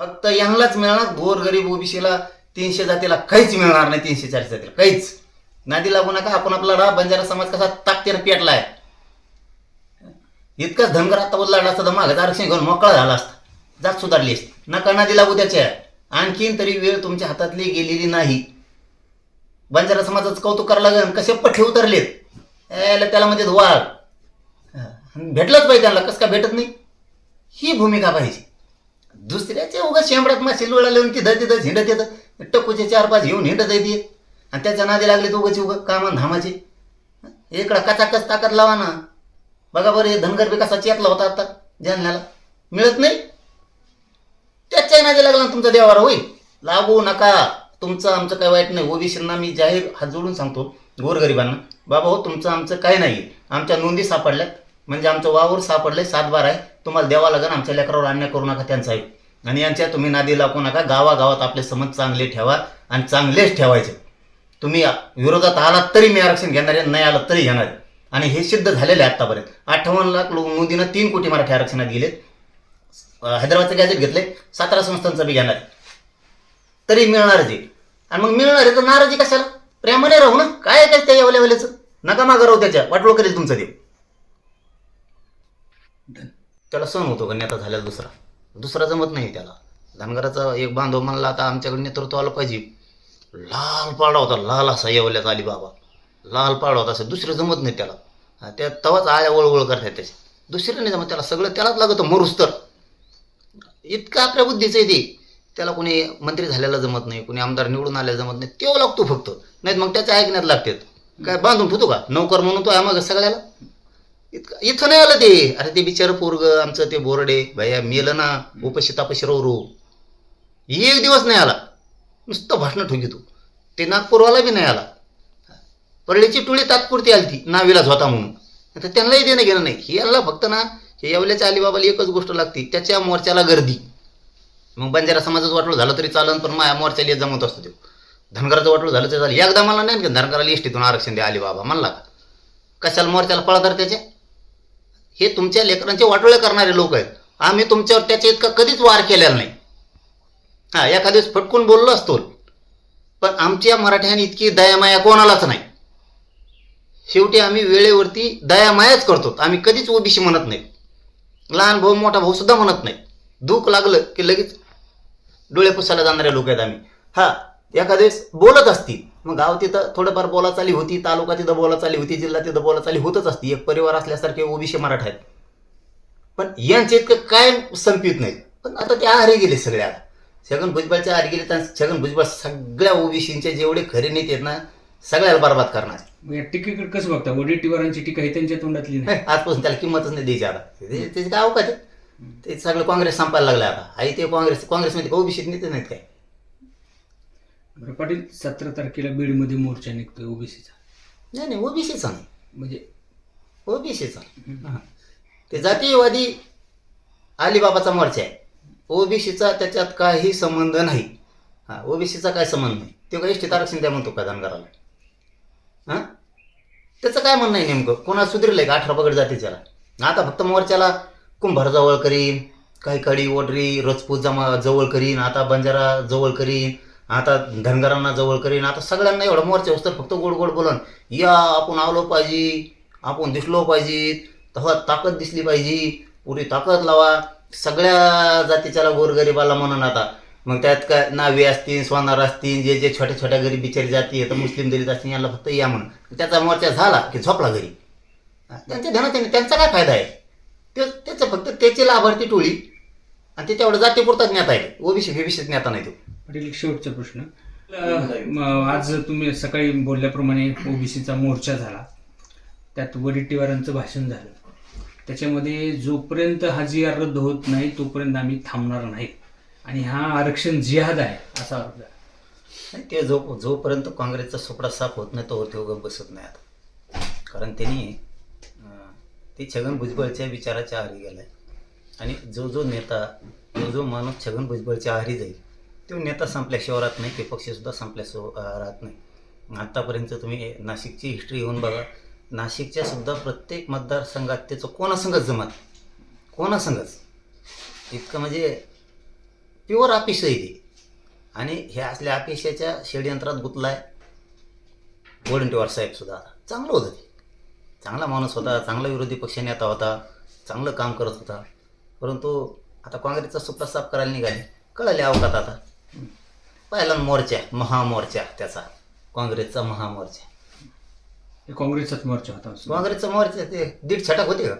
फक्त यांनाच मिळणार गोर गरीब ओबीसीला तीनशे जातीला काहीच मिळणार नाही तीनशे चारशे जातीला काहीच. नादी लागू नका आपण आपला राहा बंजारा समाज कसा ताकदीनं पेटलाय. इतकाच धनगर आता बदलाडला असता तर मागं आरक्षण घेऊन मोकळा झाला असता. जात सुधारली असती. नका नादी लागू त्याच्या. आणखीन तरी वेळ तुमच्या हातातली गेलेली नाही. बंजारा समाजाचं कौतुक करायला लागेल कसे पठ्ठे उतरलेत. यायला त्याला म्हणजे वाघ भेटलंच पाहिजे त्याला कसं का भेटत नाही? ही भूमिका पाहिजे. दुसऱ्याच्या उगा शेंबड्यात मासे लोळा लिहून तिथं तिथं हिंडत येतं. टक्कूचे चार पाच घेऊन हिंडत येते आणि त्याच्या नादी लागले तर उगाची उगा कामान धामाचे. इकडं कचाकच ताकद लावा ना. बघा बरं हे धनगर बी कसा चेतला होता आता जालन्याला. मिळत नाही? त्याच्या नादी लागला ना तुमचा देवावर होईल लागू नका. तुमचं आमचं काय वाईट नाही. ओबीसींना मी जाहीर हात जोडून सांगतो गोरगरिबांना. बाबा हो तुमचं आमचं काय नाही. आमच्या नोंदी सापडल्यात. म्हणजे आमचं वावर सापडलंय सातबार आहे. तुम्हाला द्यावा लागेल आमच्या लेकरावर अन्याय करू नका त्यांचा आहे आणि यांच्या तुम्ही नादी लागू नका गावागावात आपले समज चांगले ठेवा आणि चांगलेच ठेवायचे. तुम्ही विरोधात आलात तरी मी आरक्षण घेणार आहे नाही आलात तरी घेणार आहे. आणि हे सिद्ध झालेले आहे आत्तापर्यंत अठ्ठावन्न लाख लोक मोदीनं तीन कोटी मराठी आरक्षणात गेलेत हैदराबादचं गॅजेट घेतले सातारा संस्थांचं बी घेणार तरी मिळणार जे. आणि मग मिळणार आहे तर नाराजी कशाला? प्रेमाने राहू ना. काय काय त्या एवढ्या वेळेचं? नका मागं राहू त्याच्या. वाटलो करेल तुमचं देव त्याला सण होतो का नेता झाल्याला दुसरा? दुसरा जमत नाही त्याला. धनगराचा एक बांधव म्हणला आता आमच्याकडे नेतृत्व आलं पाहिजे. लाल पाडा होता लाल असा येवल्यात आली बाबा लाल पाडा होता असं दुसरं जमत नाही त्याला. हा, त्या तवाच आळ्या वळवळ करतात त्याच्या दुसरं नाही जमत त्याला सगळं त्यालाच लागतं मरुस तर. इतकं आपल्या बुद्धीचं आहे ते. त्याला कोणी मंत्री झालेला जमत नाही कोणी आमदार निवडून आलेला जमत नाही. तेव्हा लागतो फक्त. नाही मग त्याच्या ऐकण्यात लागतात. काय बांधून ठेवतो का? नोकर म्हणून तो आहे मग सगळ्याला. इतकं इथं नाही आलं ते. अरे ते बिचारं पोरग आमचं ते बोरडे. भैया मेलं ना. उपाशी तापाशी रो एक दिवस नाही आला. नुसतं भाषणं ठोकी तू. ते नागपूरवाला बी नाही आला. परळीची टोळी तात्पुरती आली ती. नाविलाच होता म्हणून. आता त्यांनाही देणं घेणं नाही. हे याला फक्त ना हे येवल्याच्या अलिबाबाला एकच गोष्ट लागते. त्याच्या मोर्चाला गर्दी. मग बंजारा समाजाचं वाटलं झालं तरी चालन पण माया मोर्चाला जमत असतो तो. धनगराचं वाटलं झालं तरी चालेल. एकदा मला नाही धनगराला एसटीतून आरक्षण द्या अलिबाबा. म्हणला का? कशाला मोर्चाला पळतात त्याचे हे तुमच्या लेकरांचे वाटोळे करणारे लोक आहेत. आम्ही तुमच्यावर त्याच्या इतका कधीच वार केलेला नाही. हा एखाद्या दिवस फटकून बोललो असतो. पण आमच्या मराठ्यांनी इतकी दयामाया कोणालाच नाही. शेवटी आम्ही वेळेवरती दयामायाच करतो. आम्ही कधीच ओबीसी म्हणत नाही. लहान भाऊ मोठा भाऊ सुद्धा म्हणत नाही. दुःख लागलं की लगेच डोळे पुसायला जाणारे लोक आहेत आम्ही. हा एखाद्या वेळेस बोलत असतील. मग गाव तिथं थोडंफार बोला चाली होती तालुका तिथं बोला चाली होती जिल्हा तिथं बोला चाली होतच असती. एक परिवार असल्यासारखे ओबीसी मराठा आहेत. पण यांचे इतकं काय संपित नाही पण आता ते आहारी गेले सगळ्या. छगन भुजबळच्या आहारी गेले तर छगन भुजबळ सगळ्या ओबीसींचे जेवढे खरे नेते आहेत ना सगळ्याला बरबाद करणार. टीकेकडे कसं बघता? वडीटीवारांची टीका ही त्यांच्या तोंडातली नाही. आजपासून त्याला किंमतच नाही द्यायची आता. ते- त्याचे काय अवकाश? ते? सगळं काँग्रेस संपायला लागलं आता. आई ते काँग्रेस काँग्रेसमध्ये ओबीसी नेते नाहीत काय? बरं पाटील सतरा तारखेला बीडमध्ये मोर्चा निघतोय ओबीसीचा. नाही नाही ओबीसीचा नाही. म्हणजे? ओबीसीचा. ते जातीयवादी अलिबाबाचा मोर्चा आहे. ओबीसीचा त्याच्यात काही संबंध नाही. हा ओबीसीचा काय संबंध नाही? ते काय इष्टित आरक्षण द्या म्हणतो का धनगराला? हां? त्याचं काय म्हणणं आहे नेमकं? कोणा सुधरलंय का अठरा पगड जाते त्याला आता फक्त मोर्चाला कुंभार जवळ करीन काही कडी ओडरी रजपूत जमा जवळ करीन आता बंजारा जवळ करीन आता धनगरांना जवळ करीन आता सगळ्यांना एवढं मोर्चा होस तर फक्त गोड गोड बोलन. या आपण आलो पाहिजे आपण दिसलो पाहिजे तेव्हा ताकद दिसली पाहिजे पुरी ताकद लावा. सगळ्या जातीच्याला गोरगरिबाला म्हणून आता. मग त्यात काय नावे असतील सोनार असतील जे जे छोट्या छोट्या गरीब बिचारी जाती तर मुस्लिम दलित असतील यांना फक्त या म्हणून. त्याचा मोर्चा झाला की झोपला घरी. त्यांच्या ध्यानात त्यांचा काय फायदा आहे? ते त्याचं फक्त त्याची लाभार्थी टोळी. आणि त्याच्यावर जातीपुरता ज्ञात आहे. ओबीसी बीबीसीत ज्ञाता नाही तो. पाटील शेवटचा प्रश्न. आज तुम्ही सकाळी बोलल्याप्रमाणे ओबीसीचा मोर्चा झाला. त्यात वडीटीवारांचं भाषण झालं. त्याच्यामध्ये जोपर्यंत हा जी आर रद्द होत नाही तोपर्यंत आम्ही थांबणार नाही. आणि हा आरक्षण जिहाद आहे असा अर्थ आहे. नाही ते जो जोपर्यंत काँग्रेसचा सुपडा साफ होत नाही तोवर तो गप बसत नाही आता. कारण त्यांनी ते छगन भुजबळच्या विचाराच्या आहारी गेलाय. आणि जो जो नेता जो जो माणूस छगन भुजबळच्या आहारी जाईल तो नेता संपल्याशिवाय राहत नाही ते पक्षसुद्धा संपल्याशिवाय राहत नाही. आत्तापर्यंत तुम्ही नाशिकची हिस्ट्री येऊन बघा. नाशिकच्या सुद्धा प्रत्येक मतदारसंघात त्याचं कोणासंगच जमत कोणासंगच इतकं म्हणजे प्युअर अपिस आहे ते. आणि हे असल्या अपेक्षाच्या षडयंत्रात गुतलाय वडंटीवार साहेबसुद्धा चांगलं होतं ते. चांगला माणूस होता चांगला विरोधी पक्ष नेता होता चांगलं काम करत होता. परंतु आता काँग्रेसचा सुपडा साफ करायला निघाले. कळाले अवकात आता. पहिला मोर्चा महामोर्चा त्याचा काँग्रेसचा महामोर्चा हे काँग्रेसचाच मोर्चा होता काँग्रेसचा मोर्चा ते दीड छटाक होते का?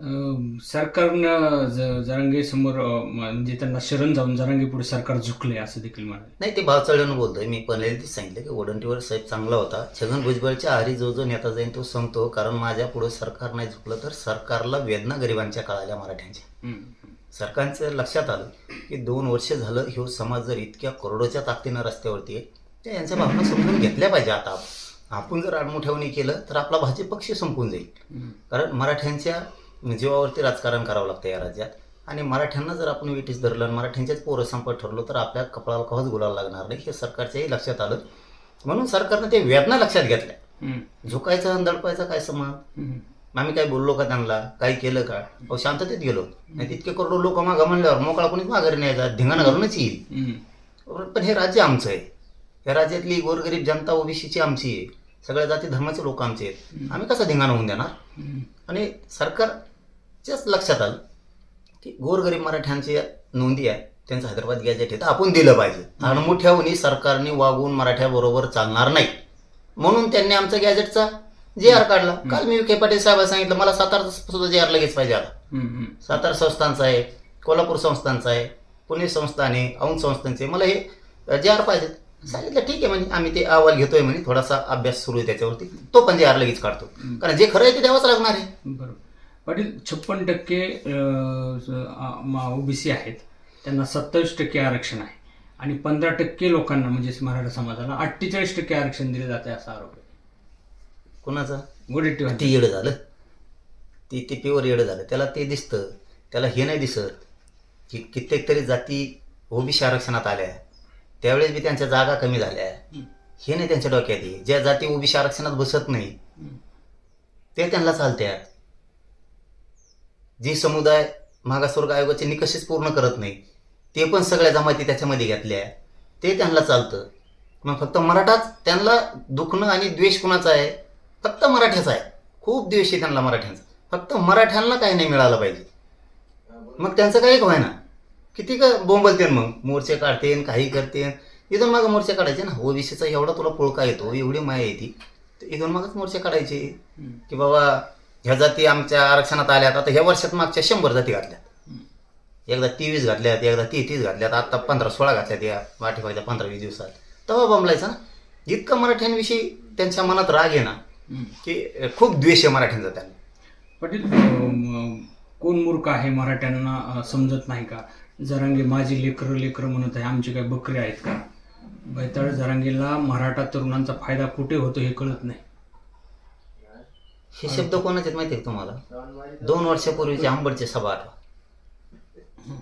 अं, सरकारनं ज- जरांगे समोर अं, म्हणजे त्यांना शरण जाऊन जरांगे पुढे सरकार झुकले असं देखील म्हणाले. नाही ते भावचळून बोलतोय. मी पहिल्यांदाच सांगितलं की वडंटीवर साहेब चांगला होता. छगन भुजबळच्या आरी जो जो नेता जाईल तो संपतो कारण माझ्या पुढे सरकार नाही झुकलं तर सरकारला वेदना गरिबांच्या कळाल्या मराठ्यांच्या. हम्म. सरकारचं लक्षात आलं की दोन वर्ष झालं ह्यो समाज जर इतक्या करोडोच्या ताकदीनं रस्त्यावरती आहे तर यांच्या भावना समजून घेतल्या पाहिजे आता. आपण जर आडमुठ्यावणी केलं तर आपला भाजप पक्ष संपून जाईल. कारण मराठ्यांच्या जीवावरती राजकारण करावं लागतं या राज्यात. आणि मराठ्यांना जर आपण वेटीस धरलं आणि मराठ्यांच्याच पोरं संपत ठरलो तर आपल्या कपडाला कवाच गुलाल लागणार नाही हे सरकारच्याही लक्षात आलं. म्हणून सरकारनं ते वेदना लक्षात घेतल्या. झुकायचा दडपायचा काय संबंध? आम्ही काय बोललो का त्यांना? काही केलं का? अहो शांततेत गेलो. नाही तितके करोडो लोक मागं म्हणल्यावर मोकळा कोणीच माघारी नाही जात धिंगाणा घालूनच येईल. पण हे राज्य आमचं आहे. या राज्यातली गोरगरीब जनता ओबीसीची आमची आहे. सगळ्या जाती धर्माचे लोक आमचे आहेत. आम्ही कसं धिंगाणा होऊन देणार. आणि सरकारच्याच लक्षात आलं की गोरगरीब मराठ्यांची नोंदी आहे. त्यांचं हैदराबाद गॅजेट आहे तर आपण दिलं पाहिजे. आणि मोठ्याहून सरकारने वागून मराठ्याबरोबर चालणार नाही. म्हणून त्यांनी आमचा गॅजेटचा जे आर काढला. काल मी विखे पाटील साहेबांना सांगितलं मला सातारा सुद्धा जे आर लगेच पाहिजे. हम्म. सातारा संस्थांचा आहे कोल्हापूर संस्थांचा आहे पुणे संस्थान आहे औंध संस्थांचे मला हे जे आर पाहिजेत. सांगितलं ठीक आहे म्हणजे आम्ही ते अहवाल घेतोय म्हणे थोडासा अभ्यास सुरू आहे त्याच्यावरती. तो पण जे आर लगेच काढतो. कारण जे खरं आहे ते द्यावंच लागणार आहे. बरोबर. पाटील छप्पन टक्के ओबीसी आहेत. त्यांना सत्तावीस टक्के आरक्षण आहे. आणि पंधरा टक्के लोकांना म्हणजे मराठा समाजाला अठ्ठेचाळीस टक्के आरक्षण दिले जाते असा आरोप आहे. कोणाचा? गोडेट्टी ते येडं झालं. ते ते प्युअर येडं झालं. त्याला ते दिसतं. त्याला हे नाही दिसत की कित्येक तरी जाती ओबीसी आरक्षणात आल्या. त्यावेळेस बी त्यांच्या जागा कमी झाल्या. हे नाही त्यांच्या डोक्यात आहे. ज्या जाती ओबीसी आरक्षणात बसत नाही ते त्यांना चालत्यात जे समुदाय मागासवर्ग आयोगाचे निकषच पूर्ण करत नाही ते पण सगळ्या जमाती त्याच्यामध्ये घेतल्या. ते त्यांना चालतं. मग फक्त मराठाच त्यांना दुखणं आणि द्वेष कुणाचा आहे? फक्त मराठ्याचा आहे. खूप द्वेष आहे त्यांना मराठ्यांचा. फक्त मराठ्यांना काही नाही मिळालं पाहिजे. मग त्यांचं काही व्हाय ना किती का बोंबलते मग? मोर्चे काढतेन काही करतेन. इथून मग मोर्चे काढायचे ना? ओबीसीचा एवढा तुला पुळका येतो एवढी माया येते. तर इथून मगच मोर्चे काढायचे. की बाबा ह्या जाती आमच्या आरक्षणात आल्यात. आता ह्या वर्षात मागच्या शंभर जाती घातल्यात. एकदा तेवीस घातल्यात एकदा तेहतीस घातल्यात. आता पंधरा सोळा घातल्यात या पाठीमागच्या पंधरा वीस दिवसात. तेव्हा बंबलायचा ना? इतका मराठ्यांविषयी त्यांच्या मनात राग आहे ना? की खूप द्वेष आहे मराठ्यांचा त्यांना पाटील कोण मूर्ख आहे मराठ्यांना समजत नाही का? जरांगे माझी लेकरं लेकरं म्हणत आहे आमचे काय बकरे आहेत का? बैताळ जरांगेला मराठा तरुणांचा फायदा कुठे होतो हे कळत नाही. हे शब्द कोणाचे आहेत माहिती आहे तुम्हाला? दोन वर्षापूर्वीचे आंबडचे सभा आठवा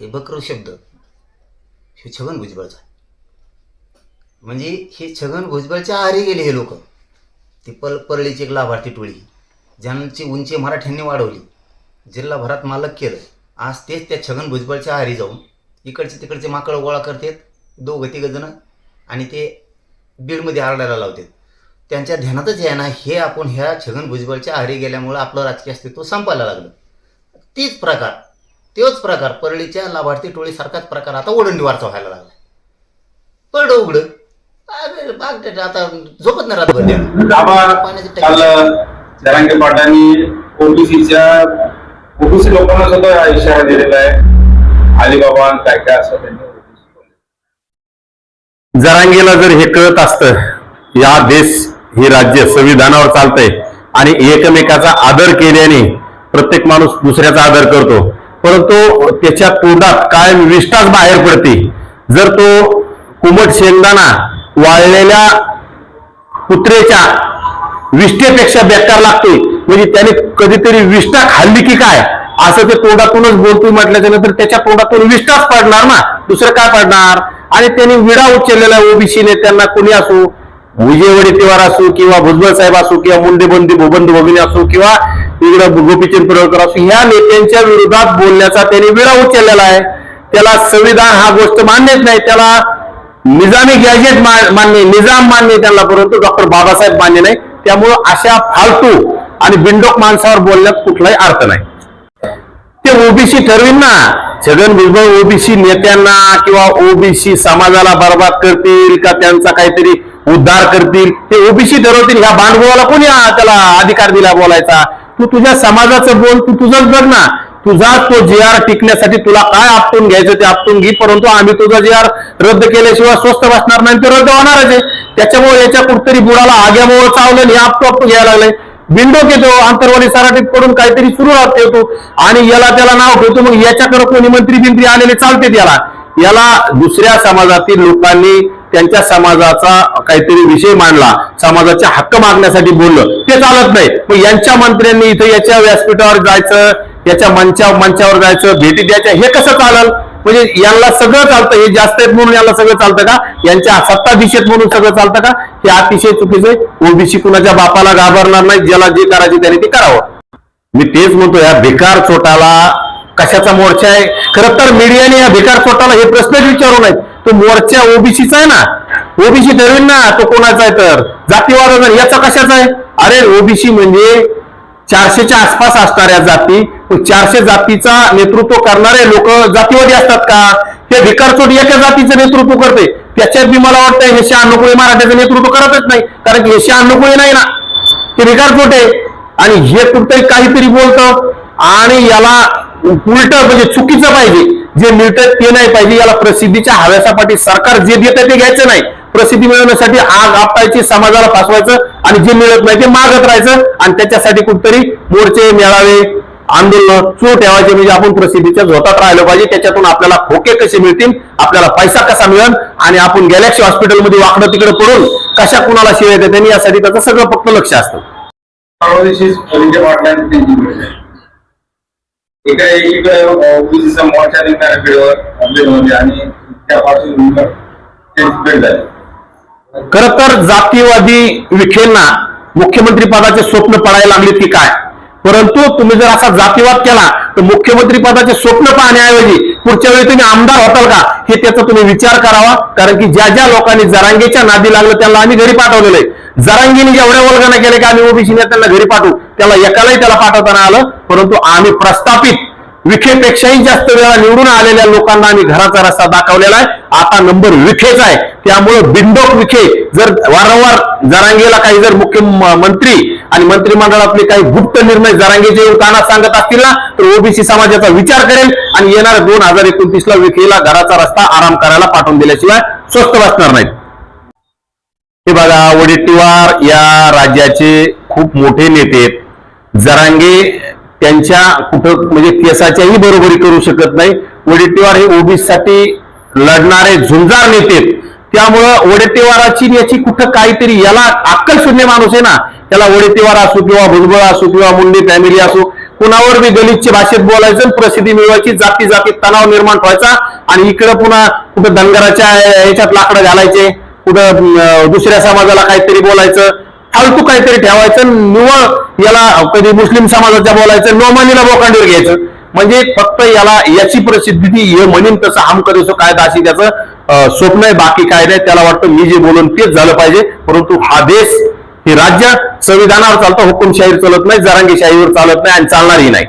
हे बकरू शब्द. हे छगन भुजबळचा. म्हणजे हे छगन भुजबळच्या आहारी गेले हे लोक. ती पल परळीची एक लाभार्थी टोळी. ज्यांची उंची मराठ्यांनी वाढवली. जिल्हाभरात मालक केलं. आज तेच त्या छगन भुजबळच्या आहारी जाऊन इकडचे तिकडचे माकडं गोळा करतात दोघं तिघंजणं आणि ते बीडमध्ये आरडायला लावतात. त्यांच्या ध्यानातच आहे ना हे आपण ह्या छगन भुजबळच्या आहारी गेल्यामुळं आपलं राजकीय अस्तित्व संपायला लागलं. तीच प्रकार तोच प्रकार परळीच्या लाभार्थी टोळीसारखाच प्रकार आता ओढंडीवारचा व्हायला लागला. पड उघडं. अरे बाग ते आता झोपत नाही काल जरांगे पाटांनी ओबीसीच्या ओबीसी लोकांना सुद्धा इशारा दिलेला आहे. अलिबाबा आणि काय काय असं त्यांनी जरांगेला जर हे कळत असतं या देश हे राज्य संविधानावर चालतंय आणि एकमेकाचा आदर केल्याने प्रत्येक माणूस दुसऱ्याचा आदर करतो. परंतु त्याच्या तोंडात काय विष्ठाच बाहेर पडते. जर तो कुमट शेंगदाणा वाळलेल्या कुत्रेच्या विष्ठेपेक्षा बेकार लागतोय. म्हणजे त्याने कधीतरी विष्ठा खाल्ली की काय? असं ते तोंडातूनच बोलतोय म्हटल्याच्या नंतर त्याच्या तोंडातून विष्ठाच पडणार ना? दुसरं काय पडणार? आणि त्यांनी विडा उचललेला ओबीसी नेत्यांना कोणी असो विजय वडेट्टीवार असो किंवा भुजबळ साहेब असो किंवा मुंडे बंदी बंधू भगिनी असो किंवा इकडं गोपीचंद पडळकर असो ह्या नेत्यांच्या विरोधात बोलण्याचा त्यांनी विडा उचललेला आहे. त्याला संविधान हा गोष्ट मान्यच नाही. त्याला निजामी गॅजेट मा- मान्य निजाम मान्य त्यांना परंतु डॉक्टर बाबासाहेब मान्य नाही. त्यामुळं अशा फालतू आणि बिंडोक माणसावर बोलण्यात कुठलाही अर्थ नाही. ते ओबीसी ठरवीन ना. छगन भुजबळ ओबीसी नेत्यांना किंवा ओबीसी समाजाला बर्बाद करतील का त्यांचा काहीतरी उद्धार करतील ते ओबीसी ठरवतील. ह्या भांडवलाला कोणी त्याला अधिकार दिला बोलायचा? तू तुझ्या समाजाचं बोल तू तुझंच बघ ना. तुझा तो जी आर टिकण्यासाठी तुला काय आपटून घ्यायचं ते आपटून घे परंतु आम्ही तुझा जी आर रद्द केल्याशिवाय स्वस्त बसणार नाही ते रद्द होणारच आहे. त्याच्यामुळे याच्या कुठतरी बुडाला आग्यामुळे चावलं आणि आपटू आपटू घ्यायला लागलंय बिंडो घेतो आंतरवाली सराटीत पडून काहीतरी सुरू ठेवतो आणि याला त्याला नाव ठेवतो. मग याच्याकडे कोणी मंत्री बिंत्री आलेले चालते याला. याला दुसऱ्या समाजातील लोकांनी त्यांच्या समाजाचा काहीतरी विषय मांडला. समाजाचे हक्क मागण्यासाठी बोललं. ते चालत नाही. मग यांच्या मंत्र्यांनी इथं याच्या व्यासपीठावर जायचं त्याच्या मंचा मंचावर जायचं भेटी द्यायच्या हे कसं चालल? म्हणजे यांना सगळं चालतं हे जास्त आहेत म्हणून यांना सगळं चालतं का? यांच्या सत्ताधीशेत म्हणून सगळं चालतं का? हे अतिशय चुकीचं आहे. ओबीसी कुणाच्या बापाला घाबरणार नाही ज्याला जे करायचे त्याने ते करावं. मी तेच म्हणतो या भिकार चोटाला कशाचा मोर्चा आहे? खरं तर मीडियाने या भिकार चोटाला हे प्रश्नच विचारू नयेत. तो मोर्चा ओबीसीचा आहे ना? ओबीसी ठरवीन ना तो कोणाचा आहे तर? जातीवाद याचा कशाचा आहे? अरे ओबीसी म्हणजे चारशेच्या आसपास असणाऱ्या जाती चारशे जातीचा नेतृत्व करणारे लोक जातीवादी असतात का? हे भिकारचोट एका जातीचं नेतृत्व करते. त्याच्यात बी मला वाटतं हे शहाण्णव मराठ्याचं नेतृत्व करतच नाही. कारण की हे शहाण्णव नाही ना. ते भिकारचोट आहे. आणि हे कुठतरी काहीतरी बोलतं. आणि याला उलट म्हणजे चुकीचं पाहिजे. जे मिळतं ते नाही पाहिजे. याला प्रसिद्धीच्या हव्यासापाठी सरकार जे देतं ते घ्यायचं नाही. प्रसिद्धी मिळवण्यासाठी आग आपटायची समाजाला फासवायचं आणि जे मिळत नाही ते मागत राहायचं आणि त्याच्यासाठी कुठतरी मोर्चे मेळावे आंदोलन सुरू ठेवायचे. म्हणजे आपण प्रसिद्धीच्या झोतात राहिलं पाहिजे. त्याच्यातून आपल्याला खोके कसे मिळतील आपल्याला पैसा कसा मिळेल आणि आपण गॅलेक्सी हॉस्पिटलमध्ये वाकडं तिकडे पडून कशा कुणाला शिवाय देते त्यांनी यासाठी त्याचं सगळं फक्त लक्ष असतं. म्हणजे एका एकीकडे मोर्चा निघणाऱ्या आणि त्यापासून त्यांची भेट झाली. खर तर जातीवादी विखेंना मुख्यमंत्री पदाचे स्वप्न पडायला लागले की काय? परंतु तुम्ही जर असा जातीवाद केला तर मुख्यमंत्री पदाचे स्वप्न पाहण्याऐवजी पुढच्या वेळी तुम्ही आमदार होताल का? हे त्याचा तुम्ही विचार करावा. कारण की ज्या ज्या लोकांनी जरांगेच्या नादी लागलं त्यांना आम्ही घरी पाठवलेलं आहे. जरांगीने जेवढ्या वल्गना केले की आम्ही ओबीसी नेत्यांना घरी पाठवू. त्याला एकालाही त्याला पाठवताना आलं. परंतु आम्ही प्रस्थापित विखेपेक्षाही जास्त वेळा निवडून आलेल्या लोकांना आम्ही घराचा रस्ता दाखवलेला आहे. आता नंबर विखेचा आहे. त्यामुळे बिंडोक विखे जर वारंवार जरांगेला काही जर मुख्यमंत्री आणि मंत्रिमंडळातले काही गुप्त निर्णय जरांगेचे ताना सांगत असतील ना तर ओबीसी समाजाचा विचार करेल आणि येणाऱ्या दोन हजार एकोणतीस ला विखेला घराचा रस्ता आराम करायला पाठवून दिल्याशिवाय स्वस्त बसणार नाहीत. हे बघा वडेट्टीवार या राज्याचे खूप मोठे नेते आहेत. जरांगे त्यांच्या कुठं म्हणजे केसाच्याही बरोबरी करू शकत नाही. वडेट्टीवार हे ओबीसीसाठी लढणारे झुंजार नेते त्यामुळं वडेट्टीवाराची याची कुठं काहीतरी याला अक्कल शून्य माणूस आहे ना त्याला वडेट्टीवार असो किंवा भुजबळ असो किंवा मुंडे फॅमिली असो कुणावर बी गलितच्या भाषेत बोलायचं आणि प्रसिद्धी मिळवायची जाती जाती तणाव निर्माण व्हायचा आणि इकडं पुन्हा कुठं धनगराच्या ह्याच्यात लाकडं घालायचे कुठं दुसऱ्या समाजाला काहीतरी बोलायचं फालतू काहीतरी ठेवायचं निवळ याला कधी मुस्लिम समाजाच्या बोलायचं नोमानीला बोकांडीवर घ्यायचं. म्हणजे फक्त याला याची प्रसिद्धी हे म्हणीन तसं हम करेसो कायदा अशी त्याचं स्वप्न आहे बाकी काय नाही. त्याला वाटतं मी जे बोलून तेच झालं पाहिजे. परंतु हा देश हे राज्य संविधानावर चालतं हुकुमशाहीर चालत नाही जरांगीशाहीवर चालत नाही आणि चालणारही नाही.